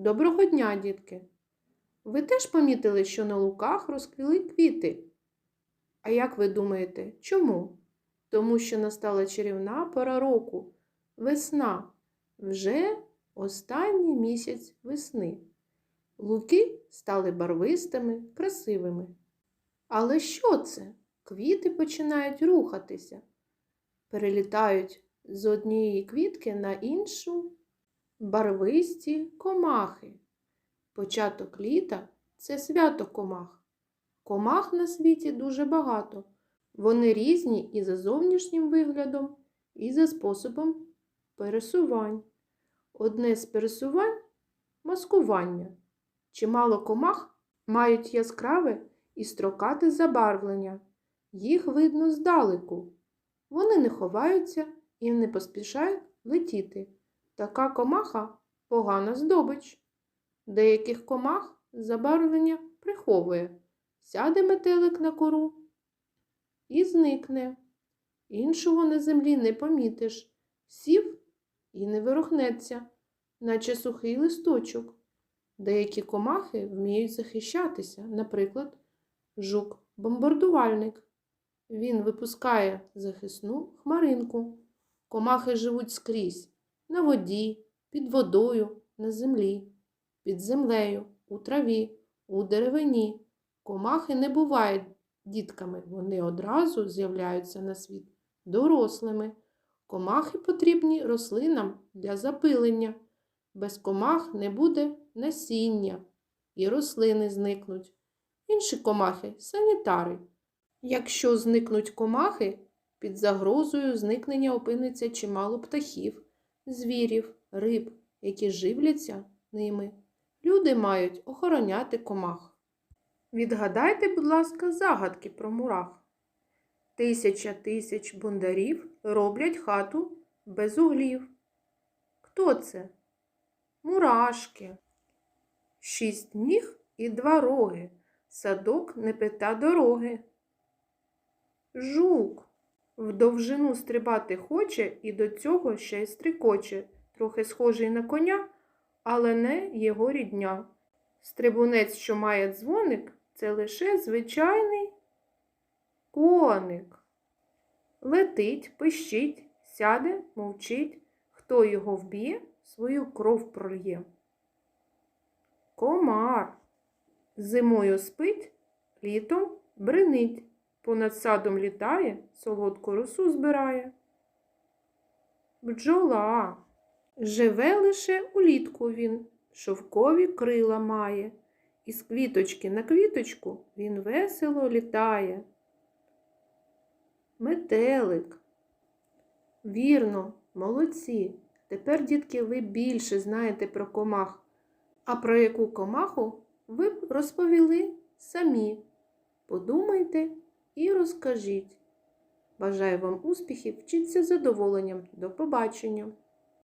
Доброго дня, дітки! Ви теж помітили, що на луках розквіли квіти? А як ви думаєте, чому? Тому що настала чарівна пора року весна. Вже останній місяць весни. Луки стали барвистими, красивими. Але що це? Квіти починають рухатися, перелітають з однієї квітки на іншу барвисті комахи. Початок літа це свято комах. Комах на світі дуже багато. Вони різні і за зовнішнім виглядом, і за способом пересувань. Одне з пересувань маскування. Чимало комах мають яскраве і строкате забарвлення. Їх видно здалеку. Вони не ховаються і не поспішають летіти. Така комаха погана здобич. Деяких комах забарвлення приховує. Сяде метелик на кору і зникне. Іншого на землі не помітиш. Сів і не ворухнеться, наче сухий листочок. Деякі комахи вміють захищатися, наприклад, жук-бомбардувальник. Він випускає захисну хмаринку. Комахи живуть скрізь на воді, під водою, на землі, під землею, у траві, у деревині. Комахи не бувають дітками, вони одразу з'являються на світ дорослими. Комахи потрібні рослинам для запилення. Без комах не буде насіння, і рослини зникнуть. Інші комахи санітари. Якщо зникнуть комахи, під загрозою зникнення опиниться чимало птахів, звірів, риб, які живляться ними. Люди мають охороняти комах. Відгадайте, будь ласка, загадки про мурах. Тисяча тисяч бундарів роблять хату без углів. Хто це? Мурашки. Шість ніг і два роги. Садок не пита дороги. Жук. В довжину стрибати хоче і до цього ще й стрикоче, трохи схожий на коня, але не його рідня. Стрибунець, що має дзвоник, це лише звичайний коник. Летить, пищить, сяде, мовчить. Хто його вб'є, свою кров прольє. Комар. Зимою спить, літом бринить, понад садом літає, солодку росу збирає. Бджола. Живе лише улітку він, шовкові крила має, і з квіточки на квіточку він весело літає. Метелик. Вірно, молодці. Тепер, дітки, ви більше знаєте про комах. А про яку комаху ви б розповіли самі. Подумайте і розкажіть. Бажаю вам успіхів, вчіться задоволенням. До побачення!